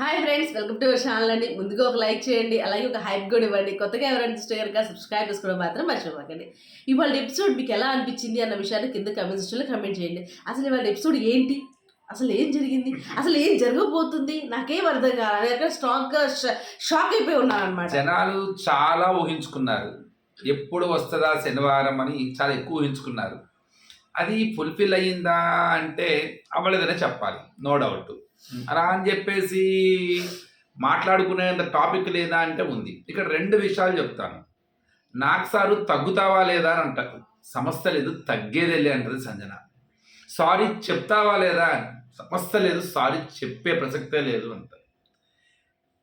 Hi friends welcome to our channel అండి. ముందుగా ఒక లైక్ చేయండి. అలాగే ఒక హైప్ కూడా ఇవ్వండి. కొత్తగా ఎవరైనా చూస్తే సబ్స్క్రైబ్ చేసుకోవడం మాత్రం మర్చిపోకండి. ఇవాళ ఎపిసోడ్ మీకు ఎలా అనిపించింది అన్న విషయాన్ని కింద కమెంట్ సెక్షన్లో కమెంట్ చేయండి. అసలు ఇవాళ ఎపిసోడ్ ఏంటి? అసలు ఏం జరిగింది? అసలు ఏం జరగబోతుంది? నాకేం అర్థం కాలేదు. అక్కడ స్ట్రాంగ్గా షాక్ అయిపోయి ఉన్నాను అనమాట జనాలు చాలా ఊహించుకున్నారు. ఎప్పుడు వస్తుందా శనివారం అని చాలా ఎక్కువ ఊహించుకున్నారు. అది ఫుల్ఫిల్ అయ్యిందా అంటే అవ్వలేదనే చెప్పాలి. నో డౌట్ అలా అని చెప్పేసి మాట్లాడుకునేంత టాపిక్ లేదా అంటే ఉంది. ఇక్కడ రెండు విషయాలు చెప్తాను. నాకు సారు తగ్గుతావా లేదా అని అంటారు సమస్య లేదు తగ్గేదేలే అంటది సంజన. సారీ చెప్తావా లేదా సమస్య లేదు సారీ చెప్పే ప్రసక్తే లేదు అంటారు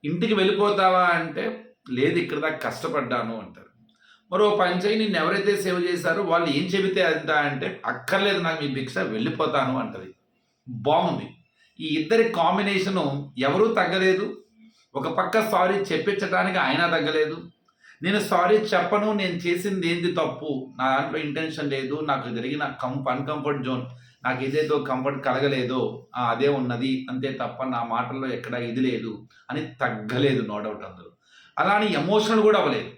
ఇంటికి వెళ్ళిపోతావా అంటే లేదు ఇక్కడ దాకా కష్టపడ్డాను అంటారు మరో పంచాయి నిన్ను ఎవరైతే సేవ చేశారో వాళ్ళు ఏం చెబితే అంట అంటే అక్కర్లేదు నాకు మీ భిక్ష వెళ్ళిపోతాను అంటది. బాగుంది. ఈ ఇద్దరి కాంబినేషను ఎవరూ తగ్గలేదు. ఒక పక్క సారీ చెప్పించడానికి ఆయన తగ్గలేదు. నేను సారీ చెప్పను నేను చేసింది ఏంది తప్పు? నా దాంట్లో ఇంటెన్షన్ లేదు నాకు జరిగిన కంఫ్ అన్కంఫర్ట్ జోన్ నాకు ఏదేదో కంఫర్ట్ కలగలేదో అదే ఉన్నది అంతే తప్ప నా మాటల్లో ఎక్కడ ఇది లేదు అని తగ్గలేదు నో డౌట్ అందరూ అలా అని ఎమోషనల్ కూడా అవ్వలేదు.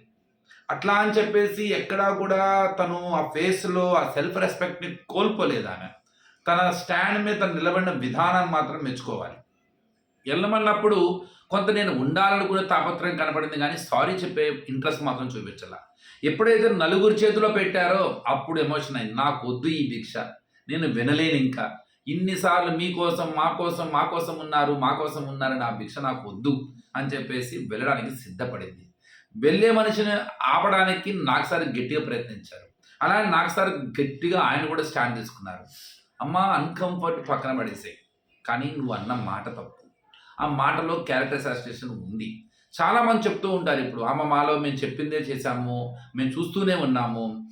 అట్లా అని చెప్పేసి ఎక్కడా కూడా తను ఆ ఫేస్లో ఆ సెల్ఫ్ రెస్పెక్ట్ని కోల్పోలేదు ఆమె. తన స్టాండ్ మీద తను నిలబడిన విధానాన్ని మాత్రం మెచ్చుకోవాలి. వెళ్ళమన్నప్పుడు కొంత నేను ఉండాలనుకునే తాపత్రయం కనపడింది కానీ సారీ చెప్పే ఇంట్రెస్ట్ మాత్రం చూపించాల. ఎప్పుడైతే నలుగురు చేతిలో పెట్టారో అప్పుడు ఎమోషన్ అయింది. నాకు వద్దు ఈ భిక్ష. నేను వినలేను ఇంకా. ఇన్నిసార్లు మీకోసం మా కోసం మా కోసం ఉన్నారు మా కోసం ఉన్నారని ఆ భిక్ష నాకు వద్దు అని చెప్పేసి వెళ్ళడానికి సిద్ధపడింది. వెళ్ళే మనిషిని ఆపడానికి నాకు సార్ గట్టిగా ప్రయత్నించారు. అలానే నాకు సార్ గట్టిగా ఆయన కూడా స్టాండ్ తీసుకున్నారు. అమ్మ అన్కంఫర్ట్ పక్కన పడేసాయి. కానీ నువ్వు అన్న మాట తప్పు. ఆ మాటలో క్యారెక్టర్ అసోసియేషన్ ఉంది. చాలా మంది చెప్తూ ఉంటారు ఇప్పుడు అమ్మ మాలో మేము చెప్పిందే చేశాము మేము చూస్తూనే ఉన్నాము.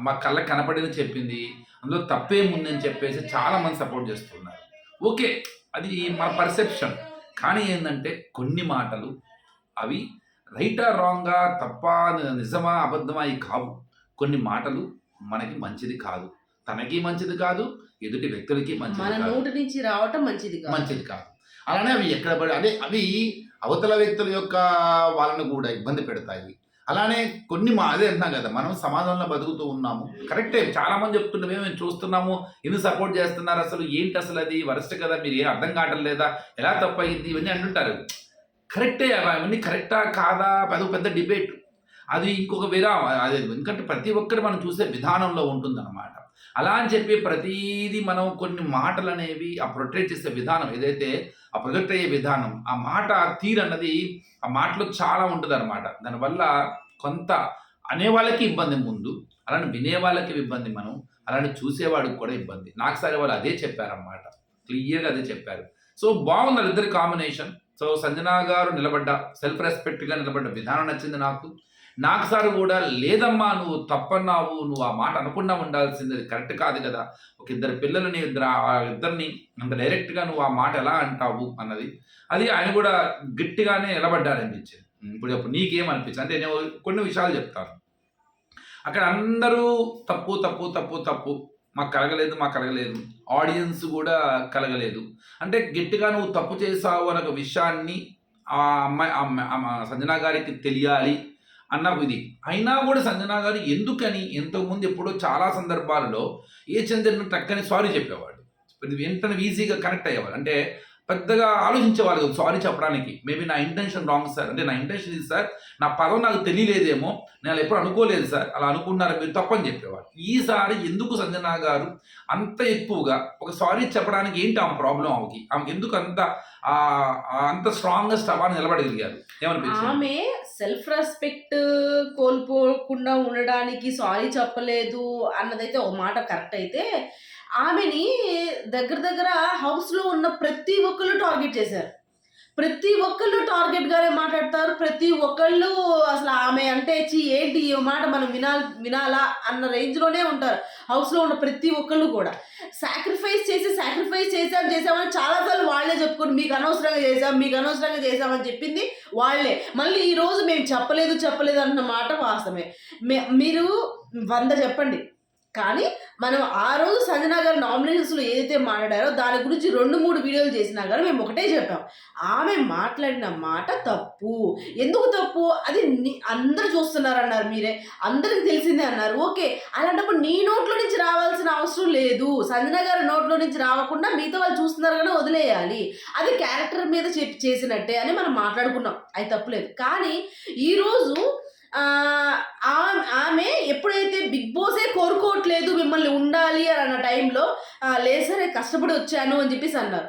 మా కళ్ళ కనపడింది చెప్పింది. అందులో తప్పేముందని చెప్పేసి చాలా మంది సపోర్ట్ చేస్తున్నారు ఓకే అది మన పర్సెప్షన్ కానీ ఏంటంటే కొన్ని మాటలు అవి రైటా రాంగా తప్ప నిజమా అబద్ధమా కావు. కొన్ని మాటలు మనకి మంచిది కాదు. తనకి మంచిది కాదు ఎదుటి వ్యక్తులకి మన మంచిది కాదు. నోటి నుంచి రావటం మంచిది కాదు. మంచిది కాదు. అలానే అవి ఎక్కడ పడి అదే అవి అవతల వ్యక్తుల యొక్క వాళ్ళని కూడా ఇబ్బంది పెడతాయి. అలానే కొన్ని మా అదే అంటున్నాం కదా మనం సమాజంలో బతుకుతూ ఉన్నాము. కరెక్టే చాలా మంది చెప్తున్నామే మేము చూస్తున్నాము ఎందుకు సపోర్ట్ చేస్తున్నారు అసలు ఏంటి అసలు అది వరస్ట్ కదా మీరు ఏం అర్థం కావటం లేదా ఎలా తప్పు అయ్యింది ఇవన్నీ అంటుంటారు. కరెక్టే అవన్నీ కరెక్టా కాదా అది పెద్ద డిబేట్. అది ఇంకొక వేరే అదే ఎందుకంటే ప్రతి ఒక్కరు మనం చూసే విధానంలో ఉంటుందన్నమాట. అలా అని చెప్పి ప్రతిదీ మనం కొన్ని మాటలు అనేవి ఆ ప్రొటెక్ట్ చేసే విధానం ఏదైతే ఆ ప్రొజెక్ట్ అయ్యే విధానం ఆ మాట ఆ తీరు అన్నది ఆ మాటలో చాలా ఉంటుంది అనమాట దానివల్ల కొంత అనేవాళ్ళకి ఇబ్బంది ముందు అలానే వినే వాళ్ళకి ఇబ్బంది మనం అలానే చూసేవాడికి కూడా ఇబ్బంది. నాకు సరే వాళ్ళు అదే చెప్పారన్నమాట. క్లియర్గా అదే చెప్పారు. సో బాగుంది వాళ్ళిద్దరి కాంబినేషన్. సో సంజనా గారు నిలబడ్డ సెల్ఫ్ రెస్పెక్ట్గా నిలబడ్డ విధానం నచ్చింది నాకు. నాకు సార్ కూడా లేదమ్మా నువ్వు తప్పన్నావు నువ్వు ఆ మాట అనకుండా ఉండాల్సింది అది కరెక్ట్ కాదు కదా. ఒక ఇద్దరు పిల్లలని ఇద్దరు ఆ ఇద్దరిని అంత డైరెక్ట్గా నువ్వు ఆ మాట ఎలా అంటావు? అన్నది. అది ఆయన కూడా గట్టిగానే నిలబడ్డారనిపించింది. ఇప్పుడు ఇప్పుడు నీకేం అనిపించింది అంటే నేను కొన్ని విషయాలు చెప్తాను. అక్కడ అందరూ తప్పు తప్పు తప్పు తప్పు. మాకు కలగలేదు మాకు కలగలేదు. ఆడియన్స్ కూడా కలగలేదు. అంటే గట్టిగా నువ్వు తప్పు చేసావు అనే ఒక విషయాన్ని ఆ అమ్మాయి ఆ ఆ సంజనా గారికి తెలియాలి. అన్నారు ఇది. అయినా కూడా సంజనా గారు ఎందుకని ఎంతకుముందు ఎప్పుడో చాలా సందర్భాలలో ఏ చంద్రను టక్కని సారీ చెప్పేవాడు. ఇది వెంటనే ఈజీగా కనెక్ట్ అయ్యేవాడు అంటే పెద్దగా ఆలోచించేవాళ్ళు సారీ చెప్పడానికి. మేబీ నా ఇంటెన్షన్ రాంగ్ సార్. అంటే నా ఇంటెన్షన్ ఇది సార్. నా పదం నాకు తెలియలేదేమో. నేను ఎప్పుడు అనుకోలేదు సార్. అలా అనుకున్నారు మీరు తప్పని చెప్పేవాడు ఈసారి ఎందుకు సంజనా గారు అంత ఎక్కువగా ఒక సారీ చెప్పడానికి ఏంటి ఆమె ప్రాబ్లం ఆమెకి? ఆమెకి ఎందుకు అంత అంత స్ట్రాంగెస్ట్ అవ్వాలి నిలబడగలిగారు? ఏమనిపించింది? ఆమె సెల్ఫ్ రెస్పెక్ట్ కోల్పోకుండా ఉండడానికి సారీ చెప్పలేదు అన్నదైతే ఒక మాట కరెక్ట్ అయితే ఆమెని దగ్గర దగ్గర హౌస్లో ఉన్న ప్రతి ఒక్కరు టార్గెట్ చేశారు. ప్రతి ఒక్కళ్ళు టార్గెట్ గానే మాట్లాడతారు. ప్రతి ఒక్కళ్ళు అసలు ఆమె అంటే చి ఏంటి ఈ మాట మనం వినాలి వినాలా అన్న రేంజ్లోనే ఉంటారు. హౌస్లో ఉన్న ప్రతి ఒక్కళ్ళు కూడా. సాక్రిఫైస్ చేసి సాక్రిఫైస్ చేసాం చేసామని చాలాసార్లు వాళ్ళే చెప్పుకొని మీకు అనవసరంగా చేసాం మీకు అనవసరంగా చేసామని చెప్పింది వాళ్ళే. మళ్ళీ ఈ రోజు మేము చెప్పలేదు చెప్పలేదు అన్న మాట వాస్తవమే. మే- మీరు వంద చెప్పండి. కానీ మనం ఆ రోజు సంజన గారు నామినేషన్స్లో ఏదైతే మాట్లాడారో దాని గురించి రెండు మూడు వీడియోలు చేసినా కానీ మేము ఒకటే చెప్పాం. ఆమె మాట్లాడిన మాట తప్పు. ఎందుకు తప్పు? అది అందరు చూస్తున్నారు అన్నారు మీరే. అందరికి తెలిసిందే అన్నారు. ఓకే. అలాంటప్పుడు నీ నోట్లో నుంచి రావాల్సిన అవసరం లేదు. సంజన గారి నోట్లో నుంచి రావకుండా మిగతా వాళ్ళు చూస్తున్నారు కానీ వదిలేయాలి. అది క్యారెక్టర్ మీద చెప్పి చేసినట్టే అని మనం మాట్లాడుకున్నాం. అది తప్పులేదు కానీ ఈరోజు ఆమె ఎప్పుడైతే బిగ్ బాసే కోరుకోవట్లేదు మిమ్మల్ని ఉండాలి అని అన్న టైంలో లేదు సరే కష్టపడి వచ్చాను అని చెప్పేసి అన్నారు.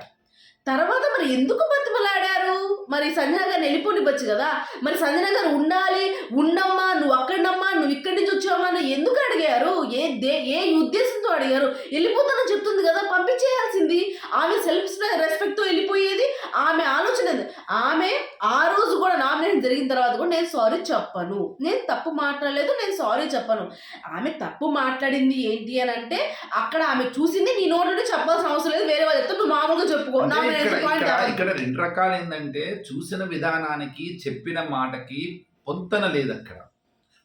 తర్వాత మరి ఎందుకు బతిమలాడారు? మరి సంజన గారిని వెళ్ళిపోనివ్వచ్చు కదా. మరి సంజన గారు ఉండాలి ఉండమ్మా నువ్వు అక్కడమ్మా నువ్వు ఇక్కడి నుంచి వచ్చావమ్మా అని ఎందుకు అడిగారు? ఏ దే ఏ ఉద్దేశంతో అడిగారు? వెళ్ళిపోతానని చెప్తుంది కదా పంపించేయాల్సింది. ఆమె సెల్ఫ్ రెస్పెక్ట్తో వెళ్ళిపోయేది ఆమె ఆలోచన ఆమె ఆ రోజు కూడా నామినేషన్ జరిగిన తర్వాత కూడా నేను సారీ చెప్పను. నేను తప్పు మాట్లాడలేదు నేను సారీ చెప్పను. ఆమె తప్పు మాట్లాడింది ఏంటి అని అంటే అక్కడ ఆమె చూసింది నీ నోటి నుండి చెప్పాల్సిన అవసరం లేదు వేరే వాళ్ళు చెప్తే నువ్వు మామూలుగా చెప్పుకో. ఇక్కడ ఇక్కడ. ఇక్కడ రెండు రకాలు ఏంటంటే చూసిన విధానానికి చెప్పిన మాటకి పొంతన లేదు అక్కడ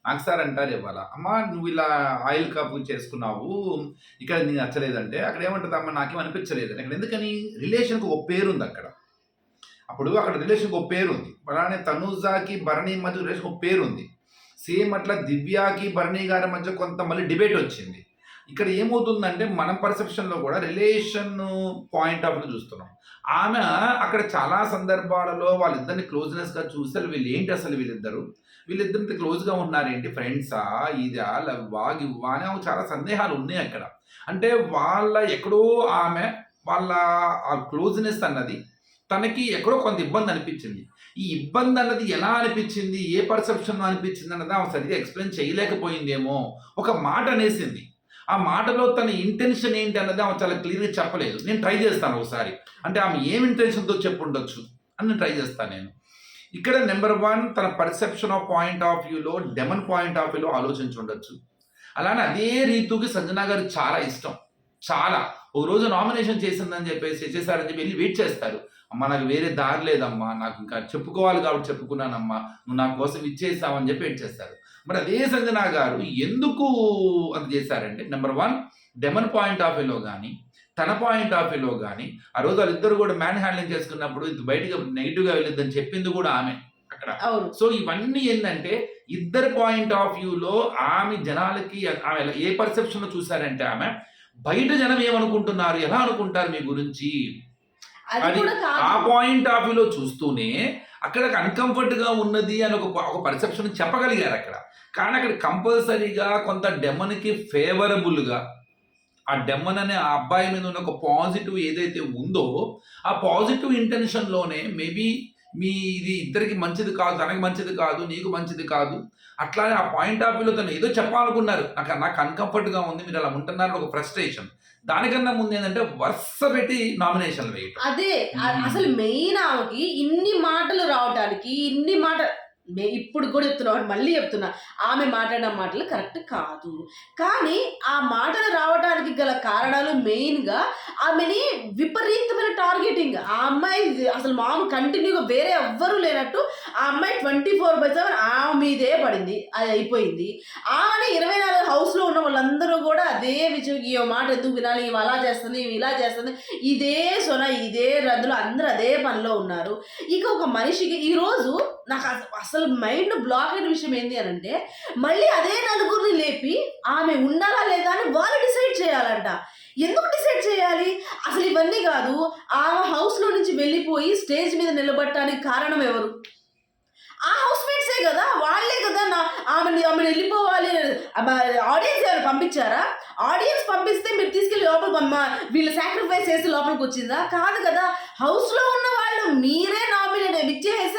నాకు సార్ అంటారు ఇవాళ అమ్మా నువ్వు ఇలా ఆయిల్ కప్ చేసుకున్నావు ఇక్కడ నీకు నచ్చలేదంటే అక్కడ ఏమంటుంది అమ్మ? నాకేం అనిపించలేదు. అక్కడ ఎందుకని? రిలేషన్కి ఒక పేరు ఉంది అక్కడ అప్పుడు అక్కడ రిలేషన్కి ఒక పేరు ఉంది అలానే తనూజాకి భరణి మధ్య రిలేషన్ ఒక పేరు ఉంది సేమ్ అట్లా దివ్యాకి భరణి గారి మధ్య కొంత మళ్ళీ డిబేట్ వచ్చింది. ఇక్కడ ఏమవుతుందంటే మన పర్సెప్షన్లో కూడా రిలేషన్ పాయింట్ ఆఫ్ చూస్తున్నాం. ఆమె అక్కడ చాలా సందర్భాలలో వాళ్ళిద్దరిని క్లోజ్నెస్గా చూసి అసలు వీళ్ళు ఏంటి అసలు వీళ్ళిద్దరు? వీళ్ళిద్దరితో క్లోజ్గా ఉన్నారేంటి ఫ్రెండ్సా ఇదా? లవ్వా? గివ్వా? అని చాలా సందేహాలు ఉన్నాయి అక్కడ. అంటే వాళ్ళ ఎక్కడో ఆమె వాళ్ళ ఆ క్లోజ్నెస్ అన్నది తనకి ఎక్కడో కొంత ఇబ్బంది అనిపించింది. ఈ ఇబ్బంది అన్నది ఎలా అనిపించింది? ఏ పర్సెప్షన్ అనిపించింది అన్నది ఆమె సరిగ్గా ఎక్స్ప్లెయిన్ చేయలేకపోయిందేమో ఒక మాట అనేసింది. ఆ మాటలో తన ఇంటెన్షన్ ఏంటి అన్నది ఆమె చాలా క్లియర్గా చెప్పలేదు. నేను ట్రై చేస్తాను ఒకసారి. అంటే ఆమె ఏం ఇంటెన్షన్తో చెప్పుండొచ్చు అని నేను ట్రై చేస్తాను నేను. ఇక్కడ నెంబర్ వన్ తన పర్సెప్షన్ ఆఫ్ పాయింట్ ఆఫ్ వ్యూలో డెమన్ పాయింట్ ఆఫ్ వ్యూలో ఆలోచించి ఉండొచ్చు. అలానే అదే రీతుకి సంజన గారు చాలా ఇష్టం. చాలా. ఒక రోజు నామినేషన్ చేసిందని చెప్పేసి చేశారని చెప్పి వెళ్ళి వెయిట్ చేస్తారు. అమ్మ నాకు వేరే దారి లేదమ్మా. నాకు ఇంకా చెప్పుకోవాలి కాబట్టి చెప్పుకున్నానమ్మా. నువ్వు నా కోసం ఇచ్చేసావని చెప్పి వెయిట్ చేస్తారు. మరి అదే సంజన గారు ఎందుకు అది చేశారంటే number one demon point of వ్యూలో కానీ తన పాయింట్ ఆఫ్ వ్యూలో కానీ ఆ రోజు వాళ్ళిద్దరు కూడా మ్యాన్ హ్యాండ్లింగ్ చేసుకున్నప్పుడు ఇది బయటకు నెగిటివ్గా వెళ్ళిద్దని చెప్పింది కూడా ఆమె అక్కడ. సో ఇవన్నీ ఏంటంటే ఇద్దరు పాయింట్ ఆఫ్ వ్యూలో ఆమె జనాలకి ఆమె ఏ పర్సెప్షన్ చూసారంటే ఆమె బయట జనం ఏమనుకుంటున్నారు ఎలా అనుకుంటారు మీ గురించి? అది ఆ పాయింట్ ఆఫ్ వ్యూలో చూస్తూనే అక్కడ అన్కంఫర్ట్గా ఉన్నది అని ఒక ఒక పర్సెప్షన్ చెప్పగలిగారు అక్కడ. కానీ అక్కడ కంపల్సరీగా కొంత డెమన్కి ఫేవరబుల్గా ఆ డెమన్ అనే ఆ అబ్బాయి మీద ఉన్న ఒక పాజిటివ్ ఏదైతే ఉందో ఆ పాజిటివ్ ఇంటెన్షన్లోనే మేబీ మీ ఇది ఇద్దరికి మంచిది కాదు తనకి మంచిది కాదు నీకు మంచిది కాదు. అట్లానే ఆ పాయింట్ ఆఫ్ వ్యూలో తను ఏదో చెప్పాలనుకున్నారు. నాకు నాకు అన్కంఫర్ట్గా ఉంది మీరు అలా ఉంటున్నారు ఒక ఫ్రస్ట్రేషన్ దానికన్నా ముందు ఏంటంటే వరుస పెట్టి నామినేషన్లు వేయటం. అదే. అసలు మెయిన్ ఆమెకి ఇన్ని మాటలు రావడానికి ఇన్ని మాట ఇప్పుడు కూడా చెప్తున్నా మళ్ళీ చెప్తున్నా ఆమె మాట్లాడిన మాటలు కరెక్ట్ కాదు. కానీ ఆ మాటలు రావడానికి గల కారణాలు మెయిన్గా ఆమెని విపరీతమైన టార్గెటింగ్. ఆ అమ్మాయి అసలు మామూలు కంటిన్యూగా వేరే ఎవ్వరూ లేనట్టు ఆ అమ్మాయి ట్వంటీ ఫోర్ బై సెవెన్ ఆమె మీదే పడింది అది అయిపోయింది. ఆమె ఇరవై నాలుగు హౌస్లో ఉన్న వాళ్ళందరూ కూడా అదే విజయం ఈ మాట ఎందుకు వినాలి? ఇవి అలా చేస్తుంది ఇవి ఇలా చేస్తుంది. ఇదే సొన ఇదే రద్దులు అందరూ అదే పనిలో ఉన్నారు. ఇక ఒక మనిషికి ఈరోజు నాకు అసలు మైండ్ బ్లాక్ అయిన విషయం ఏంటి అని అంటే మళ్ళీ అదే నలుగురిని లేపి ఆమె ఉండాలా లేదా అని వాళ్ళు డిసైడ్ చేయాలంట. ఎందుకు డిసైడ్ చేయాలి? అసలు ఇవన్నీ కాదు ఆమె హౌస్లో నుంచి వెళ్ళిపోయి స్టేజ్ మీద నిలబడటానికి కారణం ఎవరు? ఆ హౌస్ మేట్సే కదా? వాళ్ళే కదా నా ఆమెని ఆమెను వెళ్ళిపోవాలి ఆడియన్స్ ఎవరు పంపించారా? ఆడియన్స్ పంపిస్తే మీరు తీసుకెళ్ళి లోపల పంప వీళ్ళు సాక్రిఫైస్ చేసి లోపలికి వచ్చిందా? కాదు కదా. హౌస్లో ఉన్న వాళ్ళు మీరే నామినేట్ ఇచ్చేసి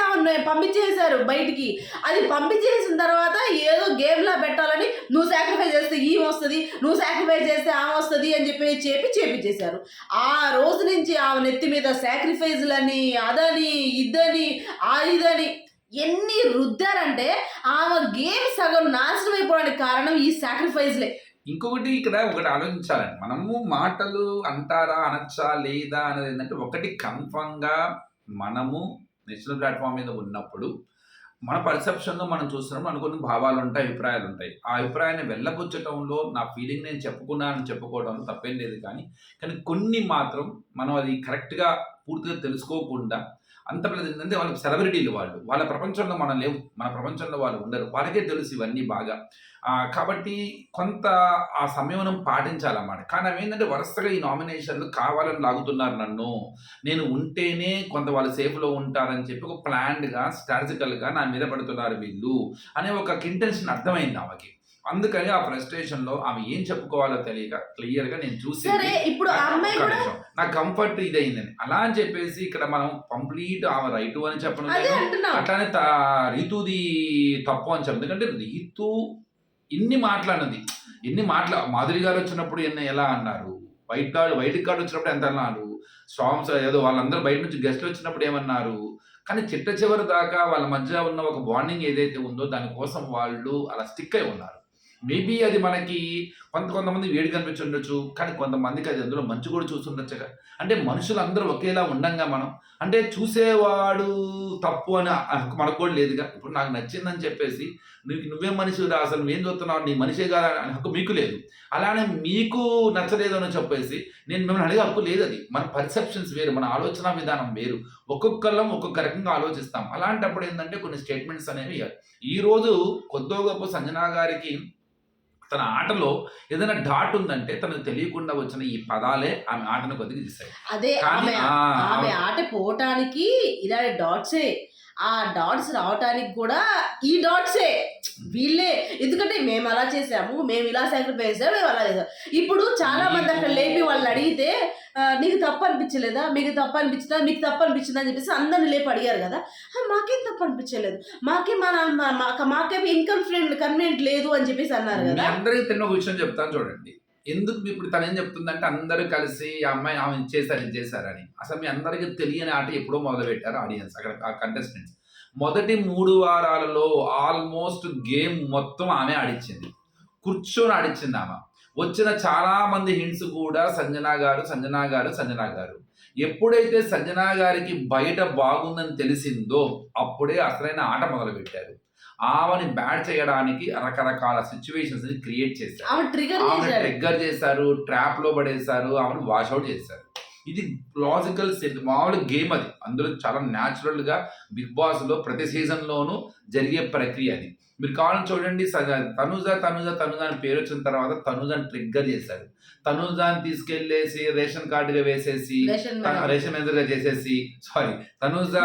పంపించేశారు బయటికి. అది పంపించేసిన తర్వాత ఏదో గేమ్లా పెట్టాలని నువ్వు సాక్రిఫైస్ చేస్తే ఈ వస్తుంది నువ్వు సాక్రిఫైస్ చేస్తే ఆమె వస్తుంది అని చెప్పి చెప్పి చేపించేశారు ఆ రోజు నుంచి ఆమె నెత్తి మీద సాక్రిఫైజ్లని అదని ఇదని ఆ ఇదని ఎన్ని రుద్దారంటే ఆమె గేమ్ సగం నాశనం అయిపోవడానికి కారణం ఈ సాక్రిఫైస్లే ఇంకొకటి ఇక్కడ ఒకటి ఆలోచించాలండి. మనము మాటలు అంటారా అనొచ్చా లేదా అనేది ఏంటంటే ఒకటి కన్ఫర్మ్గా మనము నేషనల్ ప్లాట్ఫామ్ మీద ఉన్నప్పుడు మన పర్సెప్షన్లో మనం చూస్తున్నాము అనుకున్న భావాలు ఉంటాయి అభిప్రాయాలు ఉంటాయి ఆ అభిప్రాయాన్ని వెళ్ళబుచ్చటంలో నా ఫీలింగ్ నేను చెప్పుకున్నానని చెప్పుకోవడంలో తప్పేం లేదు కానీ కానీ కొన్ని మాత్రం మనం అది కరెక్ట్గా పూర్తిగా తెలుసుకోకుండా అంత పెద్ద వాళ్ళు సెలబ్రిటీలు వాళ్ళు. వాళ్ళ ప్రపంచంలో మనం లేవు. మన ప్రపంచంలో వాళ్ళు ఉండరు. వాళ్ళకే తెలుసు ఇవన్నీ బాగా. కాబట్టి కొంత ఆ సంయమనం పాటించాలన్నమాట. కానీ అవి ఏంటంటే వరుసగా ఈ నామినేషన్లు కావాలని లాగుతున్నారు నన్ను. నేను ఉంటేనే కొంత వాళ్ళు సేఫ్లో ఉంటారని చెప్పి ఒక ప్లాన్డ్గా స్ట్రాటజికల్గా నా మీద పడుతున్నారు వీళ్ళు అనే ఒక ఇంటెన్షన్ అర్థమైంది ఆమెకి. అందుకని ఆ ఫ్రస్ట్రేషన్లో ఆమె ఏం చెప్పుకోవాలో తెలియక క్లియర్గా నేను చూసి ఇప్పుడు. నా కంఫర్ట్ ఇదైందని అలా అని చెప్పేసి ఇక్కడ మనం కంప్లీట్ ఆమె రైట్ అని చెప్పడం అట్లానే త- రీతుది తప్పు అని చెప్పదు ఎందుకంటే రీతు ఇన్ని మాట్లాడినది ఎన్ని మాట్లా మాధురి గారు వచ్చినప్పుడు ఎన్ని ఎలా అన్నారు? వైట్ కార్డ్ వైట్ కార్డ్ వచ్చినప్పుడు ఎంత అన్నారు? స్ట్రాంగ్స్ ఏదో వాళ్ళందరూ బయట నుంచి గెస్ట్లు వచ్చినప్పుడు ఏమన్నారు? కానీ చిట్ట చివరి దాకా వాళ్ళ మధ్య ఉన్న ఒక బాండింగ్ ఏదైతే ఉందో దానికోసం వాళ్ళు అలా స్టిక్ అయి ఉన్నారు. మేబీ అది మనకి కొంత కొంతమంది వేడి కనిపించుండొచ్చు కానీ కొంతమందికి అది అందులో మంచి కూడా చూస్తుండొచ్చుగా అంటే మనుషులందరూ ఒకేలా ఉండంగా మనం. అంటే చూసేవాడు తప్పు అని మనకు కూడా లేదుగా. ఇప్పుడు నాకు నచ్చిందని చెప్పేసి నీకు నువ్వే మనిషి అసలు నువ్వేం చూస్తున్నావు? నీ మనిషే కాదా? అని హక్కు మీకు లేదు. అలానే మీకు నచ్చలేదు అని చెప్పేసి నేను మిమ్మల్ని అడిగే హక్కు లేదు అది మన పర్సెప్షన్స్ వేరు మన ఆలోచన విధానం వేరు. ఒక్కొక్కళ్ళం ఒక్కొక్క రకంగా ఆలోచిస్తాం. అలాంటప్పుడు ఏంటంటే కొన్ని స్టేట్మెంట్స్ అనేవి ఈ రోజు కొద్దో గొప్ప సంజనా గారికి తన ఆటలో ఏదైనా డాట్ ఉందంటే తనకు తెలియకుండా వచ్చిన ఈ పదాలే ఆమె ఆటను కొద్దిగా తీస్తాయి అదే ఆమె ఆమె ఆట పోవటానికి ఇలాంటి డాట్సే ఆ డాట్స్ రావటానికి కూడా ఈ డాట్సే. వీళ్ళే. ఎందుకంటే మేము అలా చేసాము మేము ఇలా సాక్రిఫైస్ చేసాము మేము అలా చేసాము. ఇప్పుడు చాలా మంది అక్కడ లేపి వాళ్ళని అడిగితే "ఆ, నీకు తప్పు అనిపించలేదా మీకు తప్పు అనిపించిందా మీకు తప్పు అనిపించిందా అని చెప్పేసి అందరిని లేపి అడిగారు కదా. "ఆ, మాకేం తప్పు అనిపించలేదు మాకేం మన మా- మా- మాకేం ఇన్కమ్ ఫ్రెండ్ కన్వీనెంట్ లేదు అని చెప్పేసి అన్నారు కదా. అందరికీ తిన్న విషయం చెప్తాను చూడండి. ఎందుకు ఇప్పుడు తను ఏం చెప్తుందంటే అందరూ కలిసి ఆ అమ్మాయి ఆమె చేశారు ఇది చేశారని. అసలు మీ అందరికీ తెలియని ఆట ఎప్పుడో మొదలు పెట్టారు ఆడియన్స్ అక్కడ ఆ కంటెస్టెంట్స్ మొదటి మూడు వారాలలో ఆల్మోస్ట్ గేమ్ మొత్తం ఆమె ఆడిచ్చింది కూర్చొని ఆడిచ్చింది ఆమె. వచ్చిన చాలా మంది హింట్స్ కూడా సంజనా గారు సంజనా గారు సంజనా గారు. ఎప్పుడైతే సంజనా గారికి బయట బాగుందని తెలిసిందో అప్పుడే అసలైన ఆట మొదలు పెట్టారు ఆమెని బ్యాట్ చేయడానికి రకరకాల సిచ్యువేషన్స్ని క్రియేట్ చేశారు. ట్రిగ్గర్ చేశారు. ట్రాప్లో పడేశారు ఆమెను వాష్అవుట్ చేశారు. ఇది లాజికల్ మామూలు గేమ్ అది. అందులో చాలా న్యాచురల్గా బిగ్ బాస్లో ప్రతి సీజన్ లోనూ జరిగే ప్రక్రియ అది. మీరు కావాలని చూడండి తనుజ తనుజ తనుజ అని పేరు వచ్చిన తర్వాత తనుజని ట్రిగ్గర్ చేశారు తనుజాని తీసుకెళ్ళేసి రేషన్ కార్డుగా వేసేసి రేషన్ తన మేడం. రేషన్ మేనేజర్గా చేసేసి సారీ తనుజ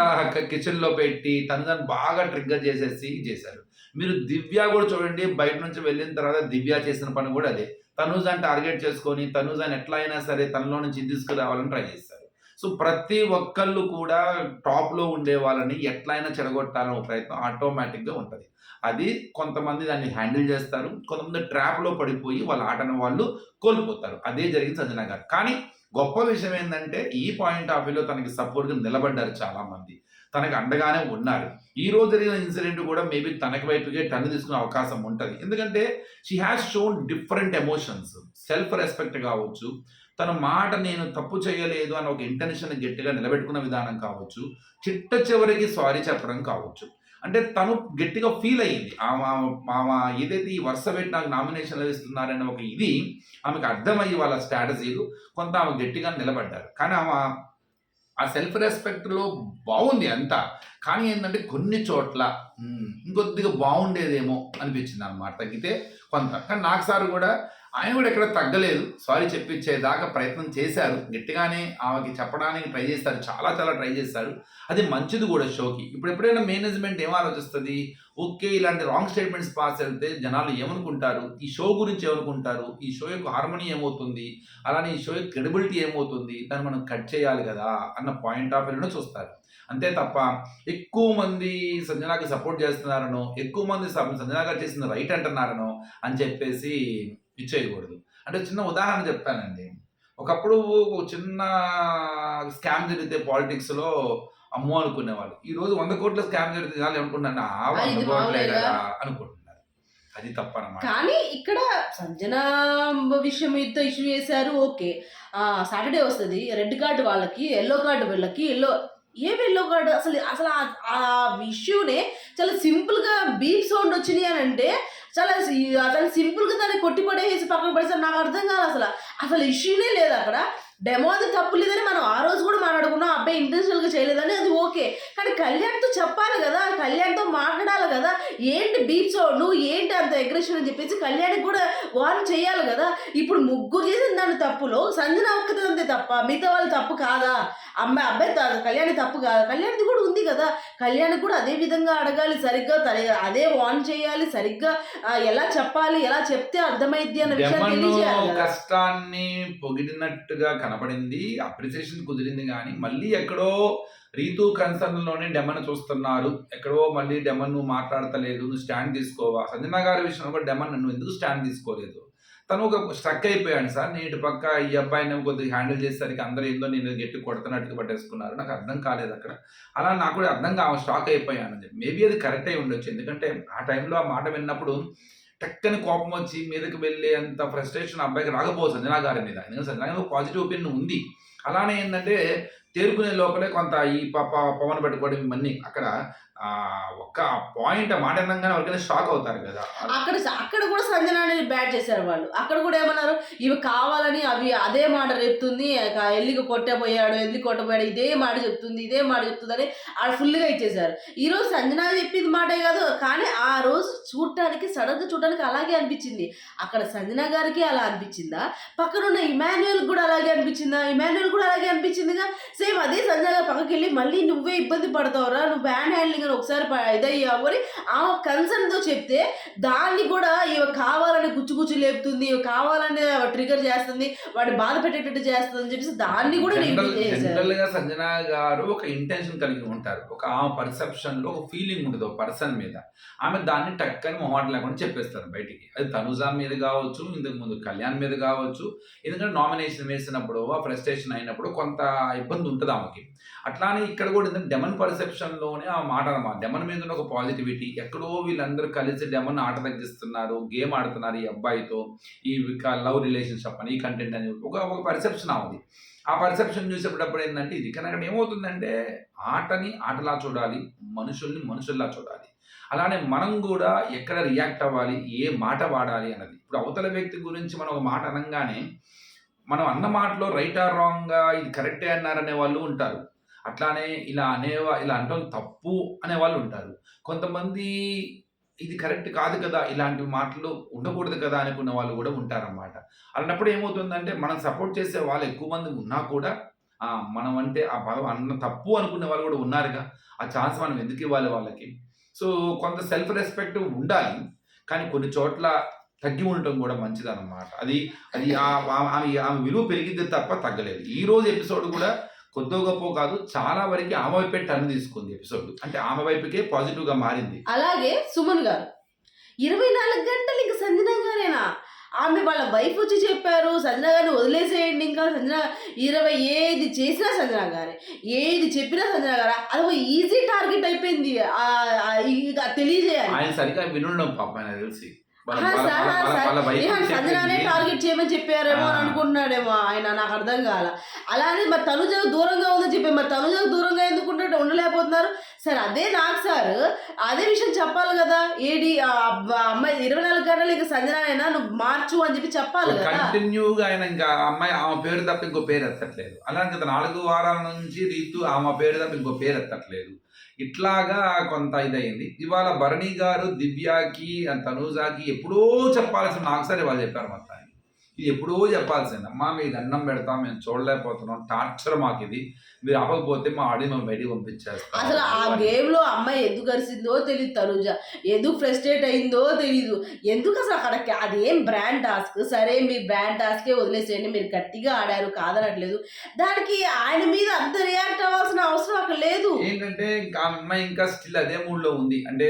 కిచెన్లో పెట్టి తనుజాని బాగా ట్రిగ్గర్ చేసేసి చేశారు మీరు దివ్య కూడా చూడండి బయట నుంచి వెళ్ళిన తర్వాత దివ్య చేసిన పని కూడా అదే. తనుజాని టార్గెట్ చేసుకొని తనుజాని ఎట్లా అయినా సరే తనలో నుంచి తీసుకురావాలని ట్రై చేస్తారు. సో ప్రతి ఒక్కళ్ళు కూడా టాప్లో ఉండే వాళ్ళని ఎట్లయినా చెడగొట్టాలనే ఒక ప్రయత్నం ఆటోమేటిక్గా ఉంటుంది. అది కొంతమంది దాన్ని హ్యాండిల్ చేస్తారు. కొంతమంది ట్రాప్లో పడిపోయి వాళ్ళ ఆటను వాళ్ళు కోల్పోతారు. అదే జరిగింది సంజన గారు. కానీ గొప్ప విషయం ఏంటంటే ఈ పాయింట్ ఆఫ్ వ్యూలో తనకి సపోర్ట్గా నిలబడ్డారు చాలామంది. తనకు అండగానే ఉన్నారు ఈ రోజు జరిగిన ఇన్సిడెంట్ కూడా మేబీ తనకి వైపుకే టన్ను తీసుకునే అవకాశం ఉంటుంది. ఎందుకంటే she has shown different emotions self respect కావచ్చు తన మాట నేను తప్పు చేయలేదు అని ఒక ఇంటెన్షన్ గట్టిగా నిలబెట్టుకున్న విధానం కావచ్చు చిట్ట చివరికి సారీ చెప్పడం కావచ్చు. అంటే తను గట్టిగా ఫీల్ అయ్యింది. ఆమె ఆమె ఏదైతే ఈ వరుస పెట్టి నాకు నామినేషన్లు ఇస్తున్నారనే ఒక ఇది ఆమెకు అర్థమయ్యి వాళ్ళ స్ట్రాటజీలు కొంత ఆమె గట్టిగా నిలబడ్డారు. కానీ ఆమె ఆ సెల్ఫ్ రెస్పెక్ట్లో బాగుంది అంతా. కానీ ఏంటంటే కొన్ని చోట్ల ఇంకొద్దిగా బాగుండేదేమో అనిపించింది అనమాట తగ్గితే కొంత. కానీ నాకు సార్ కూడా ఆయన కూడా ఎక్కడ తగ్గలేదు. సారీ చెప్పించేదాకా ప్రయత్నం చేశారు. గట్టిగానే ఆమెకి చెప్పడానికి ట్రై చేస్తారు చాలా చాలా ట్రై చేస్తారు అది మంచిది కూడా షోకి. ఇప్పుడు ఎప్పుడైనా మేనేజ్మెంట్ ఏం ఆలోచిస్తుంది? ఓకే ఇలాంటి రాంగ్ స్టేట్మెంట్స్ పాస్ వెళ్తే జనాలు ఏమనుకుంటారు? ఈ షో గురించి ఏమనుకుంటారు? ఈ షో యొక్క హార్మోనీ ఏమవుతుంది? అలానే ఈ షో యొక్క క్రెడిబిలిటీ ఏమవుతుంది? దాన్ని మనం కట్ చేయాలి కదా అన్న పాయింట్ ఆఫ్ వ్యూను చూస్తారు. అంతే తప్ప ఎక్కువ మంది సంజనాకి సపోర్ట్ చేస్తున్నారనో ఎక్కువ మంది సంజనా గారు చేసిన రైట్ అంటున్నారనో అని చెప్పేసి ఇచ్చేయకూడదు. అంటే చిన్న ఉదాహరణ చెప్తానండి. ఒకప్పుడు ఒక చిన్న స్కామ్ జరిగితే పాలిటిక్స్లో అమ్మో అనుకునేవాళ్ళు. ఈ రోజు వంద కోట్ల స్కామ్ జరిగితే చాలు వంద కోట్లే. కదా. అనుకుంటున్నారు. అది తప్పనమాట. కానీ ఇక్కడ సంజన విషయం మీద ఇష్యూ చేశారు ఓకే. సాటర్డే వస్తుంది. రెడ్ కార్డు వాళ్ళకి ఎల్లో కార్డు వీళ్ళకి ఎల్లో ఏ వెళ్ళోగాడు అసలు అసలు ఆ- ఆ ఇష్యూనే చాలా సింపుల్గా బీప్ సౌండ్ వచ్చినాయి అని అంటే చాలా సి- అసలు సింపుల్గా దాన్ని కొట్టి పడేసి పక్కన పడేసారు నాకు అర్థం కాదు అసలు. అసలు ఇష్యూనే లేదు అక్కడ. డెమో అది తప్పు లేదని మనం ఆ రోజు కూడా మాట్లాడుకున్నాం. అబ్బాయి ఇంటెన్షనల్గా చేయలేదని అది ఓకే. కానీ కళ్యాణ్తో చెప్పాలి కదా. కళ్యాణ్తో మాట్లాడాలి కదా? ఏంటి సౌండ్ నువ్వు ఏంటి అంత అగ్రెషన్ అని చెప్పేసి కళ్యాణ్కి కూడా వార్న్ చేయాలి కదా? ఇప్పుడు ముగ్గురు చేసిన దాని తప్పులో సంజన ఒక్కతే అంతే తప్ప మిగతా వాళ్ళు తప్పు కాదా? అమ్మాయి అబ్బాయి కళ్యాణి తప్పు కాదా. కళ్యాణిది కూడా ఉంది కదా? కళ్యాణి కూడా అదే విధంగా అడగాలి సరిగ్గా అదే వార్న్ చేయాలి సరిగ్గా ఎలా చెప్పాలి ఎలా చెప్తే అర్థమైద్ది అన్న కదా? కష్టాన్ని పొగిడినట్టుగా కనపడింది అప్రిసియేషన్ కుదిరింది కానీ మళ్ళీ ఎక్కడో రీతు కన్సర్న్లోనే డెమన్ చూస్తున్నారు. ఎక్కడో మళ్ళీ డెమన్ నువ్వు మాట్లాడతలేదు. నువ్వు స్టాండ్ తీసుకోవా? సంజన గారి విషయంలో కూడా డెమన్ నువ్వు ఎందుకు స్టాండ్ తీసుకోలేదు? తను ఒక స్ట్రక్ అయిపోయాడు సార్. నేను ఇటు పక్క ఈ అబ్బాయిని కొద్దిగా హ్యాండిల్ చేసేసరికి అందరూ ఏందో నేను గట్టి కొడుతున్నట్టుగా పట్టేసుకున్నారు. నాకు అర్థం కాలేదు అక్కడ. అలా నాకు కూడా అర్థం కావ స్టాక్ అయిపోయాను మేబీ అది కరెక్ట్ అయి ఉండొచ్చు. ఎందుకంటే ఆ టైంలో ఆ మాట విన్నప్పుడు టక్కని కోపం వచ్చి మీదకి వెళ్ళే అంత ఫ్రస్ట్రేషన్ అబ్బాయికి రాకపోవచ్చు సంజనా గారి మీద. ఎందుకంటే సంజనా గారి పాజిటివ్ ఒపీనియన్ ఉంది. అలానే ఏంటంటే తేరుకునే లోపలే కొంత ఈ ప- ప- పవన్ పెట్టుకోవడం ఇవన్నీ. అక్కడ ఒక్క పాయింట్ మాట అనగానే ఎవరికైనా షాక్ అవుతారు కదా. అక్కడ అక్కడ కూడా సంజనాని బ్యాట్ చేశారు వాళ్ళు. అక్కడ కూడా ఏమన్నారు? ఇవి కావాలని అవి అదే మాట చెప్తుంది. ఎల్లికి కొట్టబోయాడు ఎల్లి కొట్టబోయాడు ఇదే మాట చెప్తుంది ఇదే మాట చెప్తుందని ఆడ ఫుల్గా ఇచ్చేశారు. ఈ రోజు సంజన చెప్పింది మాటే కాదు కానీ ఆ రోజు చూడటానికి సడన్గా చూడటానికి అలాగే అనిపించింది. అక్కడ సంజన గారికి అలా అనిపించిందా? పక్కన ఉన్న ఇమాన్యుయల్ కూడా అలాగే అనిపించిందా? ఇమాన్యుయల్ కూడా అలాగే అనిపించిందిగా? సేమ్ అదే సంజన గారు పక్కకి వెళ్ళి మళ్ళీ నువ్వే ఇబ్బంది పడతావురా నువ్వు బ్యాన్ హ్యాండ్లింగ్ అని ఒకసారి ఇదయ్యావు అని ఆమె కన్సర్న్తో చెప్తే దాన్ని కూడా ఇవ కావాలని గుచ్చు గుచ్చు లేపుతుంది ఇవ కావాలని ట్రిగర్ చేస్తుంది వాడిని బాధ పెట్టేటట్టు చేస్తుంది అని చెప్పేసి దాన్ని కూడా జనరల్గా సంజన గారు ఒక ఇంటెన్షన్ కలిగి ఉంటారు. ఒక ఆమె పర్సెప్షన్లో ఒక ఫీలింగ్ ఉంటుంది ఒక పర్సన్ మీద. ఆమె దాన్ని టక్కని మొహాట లేకుండా చెప్పేస్తారు బయటికి. అది తనుజా మీద కావచ్చు ఇంతకు ముందు కళ్యాణ్ మీద కావచ్చు ఎందుకంటే నామినేషన్ వేసినప్పుడు ఆ ఫ్రస్ట్రేషన్ అయినప్పుడు కొంత ఇబ్బంది ఉంటుంది ఆమెకి. అట్లానే ఇక్కడ కూడా ఏంటంటే డెమన్ పర్సెప్షన్లోనే ఆ మాట అన్నమాట డెమన్ మీద ఉన్న ఒక పాజిటివిటీ ఎక్కడో వీళ్ళందరూ కలిసి డెమన్ ఆట తగ్గిస్తున్నారు గేమ్ ఆడుతున్నారు ఈ అబ్బాయితో ఈ లవ్ రిలేషన్షిప్ అని ఈ కంటెంట్ అని ఒక ఒక పర్సెప్షన్ ఉంది ఆ పర్సెప్షన్ చూసేటప్పుడు ఏంటంటే ఇది. కానీ అక్కడ ఏమవుతుందంటే ఆటని ఆటలా చూడాలి మనుషుల్ని మనుషుల్లా చూడాలి. అలానే మనం కూడా ఎక్కడ రియాక్ట్ అవ్వాలి ఏ మాట వాడాలి అన్నది. ఇప్పుడు అవతల వ్యక్తి గురించి మనం ఒక మాట అనగానే మనం అన్న మాటలో రైట్ ఆర్ రాంగ్గా ఇది కరెక్టే అన్నారనే వాళ్ళు ఉంటారు. అట్లానే ఇలా అనేవా ఇలా అంటాం తప్పు అనే వాళ్ళు ఉంటారు. కొంతమంది ఇది కరెక్ట్ కాదు కదా ఇలాంటి మాటలు ఉండకూడదు కదా అనుకున్న వాళ్ళు కూడా ఉంటారన్నమాట. అలాంటప్పుడు ఏమవుతుందంటే మనం సపోర్ట్ చేసే వాళ్ళు ఎక్కువ మంది ఉన్నా కూడా మనం అంటే ఆ పదం అన్న తప్పు అనుకునే వాళ్ళు కూడా ఉన్నారుగా. ఆ ఛాన్స్ మనం ఎందుకు ఇవ్వాలి వాళ్ళకి? సో కొంత సెల్ఫ్ రెస్పెక్ట్ ఉండాలి కానీ కొన్ని చోట్ల తగ్గి ఉండటం కూడా మంచిదన్నమాట. అది అది ఆ- ఆమె ఆమె విలువ పెరిగింది తప్ప తగ్గలేదు. ఈ రోజు ఎపిసోడ్ కూడా కొద్దో గొప్ప కాదు చాలా వరకు ఆమె వైపే టర్న్ తీసుకుంది ఎపిసోడ్ అంటే ఆమె వైపుకే పాజిటివ్గా మారింది. అలాగే సుమన్ గారు ఇరవై నాలుగు గంటలు ఇంక సంజన గారేనా? ఆమె వాళ్ళ వైఫ్ వచ్చి చెప్పారు సంజన గారిని వదిలేసేయండి ఇంకా సంజన ఇరవై ఏది చేసినా సంజన గారే ఏది చెప్పినా సంజన గారు? అది ఒక ఈజీ టార్గెట్ అయిపోయింది తెలియజేయాలి. ఆయన సరిగా వినుండం పాప ఆయన తెలిసి. సంజనానే టార్గెట్ చేయమని చెప్పారేమో అని. అనుకుంటున్నాడేమో ఆయన నాకు అర్థం కాల. అలానే మరి తనుజ దూరంగా ఉందని చెప్పి మరి తనుజ దూరంగా ఎందుకుంటే ఉండలేకపోతున్నారు? సార్ అదే నాకు సార్ అదే విషయం చెప్పాలి కదా. ఏడి అమ్మాయి ఇరవై నాలుగు గంటలు ఇంకా సంజనానైనా? నువ్వు మార్చు అని చెప్పి చెప్పాలి కంటిన్యూగా ఆయన ఇంకా అమ్మాయి ఆమె పేరు తప్ప ఇంకో పేరు ఎత్తట్లేదు. అలాగే గత నాలుగు వారాల నుంచి రీతు ఆమె పేరు తప్ప ఇంకో పేరు ఎత్తట్లేదు. ఇట్లాగా కొంత ఇదయింది. ఇవాళ భరణి గారు దివ్యాకి తనూజాకి ఎప్పుడో చెప్పాల్సిన నాకు సరే వాళ్ళు చెప్పారు మొత్తానికి ఇది ఎప్పుడో చెప్పాల్సింది. అమ్మా మీకు దండం పెడతాం మేము చూడలేకపోతున్నాం టార్చర్ మాకు ఇది. మీరు ఆపకపోతే మా ఆడి మేము బయటికి పంపించేస్తాం. అసలు ఆ గేమ్లో అమ్మాయి ఎందుకు కలిసిందో తెలియదు తనుజ. ఎందుకు ఫ్రస్ట్రేట్ అయిందో తెలియదు ఎందుకు అసలు అక్కడ అదేం బ్రాండ్ టాస్క్ సరే మీ బ్రాండ్ టాస్కే వదిలేసేయండి. మీరు గట్టిగా ఆడారు కాదనట్లేదు. దానికి ఆయన మీద అంత రియాక్ట్ అవ్వాల్సిన అవసరం అక్కడ లేదు. ఏంటంటే ఇంకా ఆ అమ్మాయి ఇంకా స్టిల్ అదే మూడ్లో ఉంది. అంటే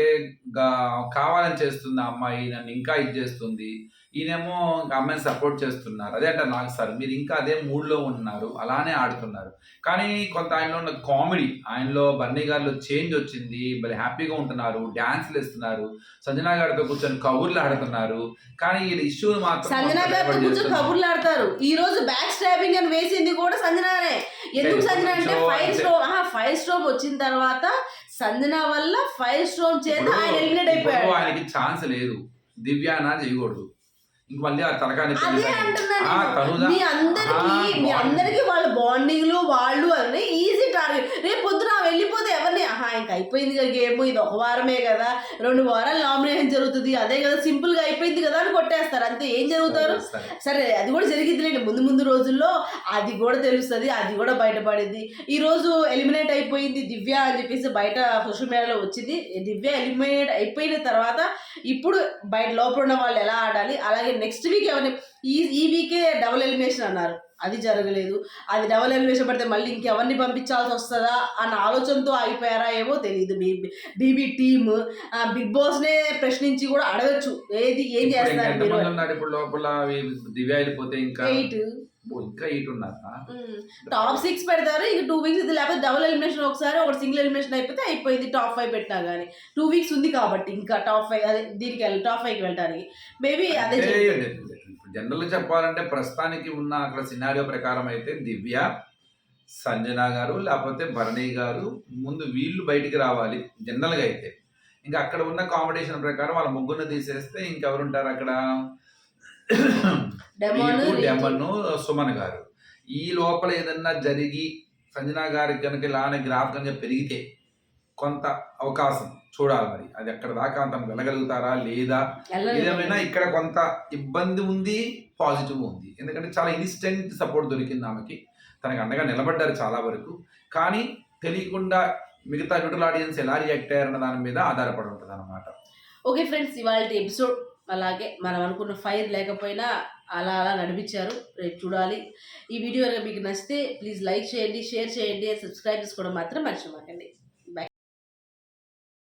కావాలని చేస్తుంది ఆ అమ్మాయి నన్ను ఇంకా ఇది చేస్తుంది. ఈయనేమో ఇంకా అమ్మాయిని సపోర్ట్ చేస్తున్నారు. అదే అంటారు నాకు సార్ మీరు ఇంకా అదే మూడ్లో ఉన్నారు అలానే ఆడుతున్నారు. కానీ కొంత ఆయనలో ఉన్న కామెడీ ఆయనలో బన్నీ గారిలో చేంజ్ వచ్చింది. మరి హ్యాపీగా ఉంటున్నారు డ్యాన్స్లు వేస్తున్నారు. సంజనా గారితో కూర్చొని కబుర్లు ఆడుతున్నారు. కానీ వీళ్ళ ఇష్యూ మాత్రం సంజన గారితో కూర్చొని. కబుర్లు ఆడతారు. ఈ రోజు బ్యాక్ స్టాబింగ్ అని వేసింది కూడా సంజనానే. ఎందుకు సంజన అంటే ఫైర్ అంటే- స్ట్రోమ్ ఫైర్ స్ట్రోమ్ వచ్చిన తర్వాత సంజన వల్ల ఫైర్ స్ట్రోమ్ చేత ఆయన ఎలిమినేట్ అయిపోయాడు. ఆయనకి ఛాన్స్ లేదు. దివ్యాన చేయకూడదు. ఇంక మళ్ళీ ఆ తలకాని అదే అంటున్నాను మీ అందరికి మీ. అందరికి వాళ్ళ బాండింగ్లు వాళ్ళు అని ఈజీ టార్గెట్ రేపు పొద్దున వెళ్ళిపోతే ఎవరిని? ఆహా ఇంక అయిపోయింది కదా గేమ్ ఇది ఒక వారమే కదా. రెండు వారాలు నామినేషన్ జరుగుతుంది. అదే కదా సింపుల్గా అయిపోయింది కదా అని కొట్టేస్తారు. అంతే ఏం జరుగుతారు? సరే. అది కూడా జరిగిద్దిలేండి. ముందు ముందు రోజుల్లో అది కూడా తెలుస్తుంది అది కూడా బయటపడింది. ఈ రోజు ఎలిమినేట్ అయిపోయింది దివ్య అని చెప్పేసి బయట సోషల్ మీడియాలో వచ్చింది. దివ్య ఎలిమినేట్ అయిపోయిన తర్వాత ఇప్పుడు బయట లోపల ఉన్న వాళ్ళు ఎలా ఆడాలి? అలాగే నెక్స్ట్ వీక్ ఎవరిని ఈ ఈ వీకే డబుల్ ఎలిమినేషన్ అన్నారు. అది జరగలేదు. అది డబుల్ ఎలిమినేషన్ పడితే మళ్ళీ ఇంకెవరిని పంపించాల్సి వస్తుందా అన్న ఆలోచనతో ఆగిపోయారా ఏమో తెలియదు బీబీ టీమ్ బిగ్ బాస్ నే ప్రశ్నించి కూడా అడగచ్చు. ఏది ఏం చేస్తారు లోపల దివ్య వెళ్ళిపోతే ఇంకా ఇంకా ఎయిట్ ఉన్నారా? టాప్ సిక్స్ పెడతారు. ఇంక టూ వీక్స్ ఇది లేకపోతే డబుల్ ఎలిమినేషన్ ఒకసారి ఒక సింగిల్ ఎలిమినేషన్ అయిపోతే అయిపోయింది. టాప్ ఫైవ్ పెట్టినా కానీ టూ వీక్స్ ఉంది కాబట్టి ఇంకా టాప్ ఫైవ్ అదే దీనికి వెళ్ళి టాప్ ఫైవ్కి వెళ్ళడానికి మేబీ అదే. జనరల్ చెప్పాలంటే ప్రస్తుతానికి ఉన్న అక్కడ సినారియో ప్రకారం అయితే దివ్య సంజన గారు లేకపోతే భరణి గారు ముందు వీళ్ళు బయటికి రావాలి. జనరల్గా అయితే. ఇంకా అక్కడ ఉన్న కాంపిటీషన్ ప్రకారం వాళ్ళ ముగ్గురిని తీసేస్తే ఇంకెవరు ఉంటారు అక్కడ? డెమోన్ సుమన్ గారు. ఈ లోపల ఏదన్నా జరిగి సంజన గారికి కనుక ఇలానే గ్రాఫ్ కనుక పెరిగితే కొంత అవకాశం చూడాలి మరి. అది అక్కడ దాకా తను వెళ్ళగలుగుతారా లేదా. ఏదేమైనా ఇక్కడ కొంత ఇబ్బంది ఉంది పాజిటివ్ ఉంది. ఎందుకంటే చాలా ఇన్స్టెంట్ సపోర్ట్ దొరికింది ఆమెకి. తనకి అండగా నిలబడ్డారు చాలా వరకు. కానీ తెలియకుండా మిగతా న్యూట్రల్ ఆడియన్స్ ఎలా రియాక్ట్ అయ్యారన్న దాని మీద ఆధారపడి ఉంటుంది అనమాట ఓకే ఫ్రెండ్స్ ఇవాళ ఎపిసోడ్ అలాగే మనం అనుకున్న ఫైర్ లేకపోయినా అలా అలా నడిపించారు. రేపు చూడాలి. ఈ వీడియో మీకు నచ్చితే ప్లీజ్ లైక్ చేయండి షేర్ చేయండి సబ్స్క్రైబ్ చేసుకోవడం మాత్రం మర్చిపోకండి.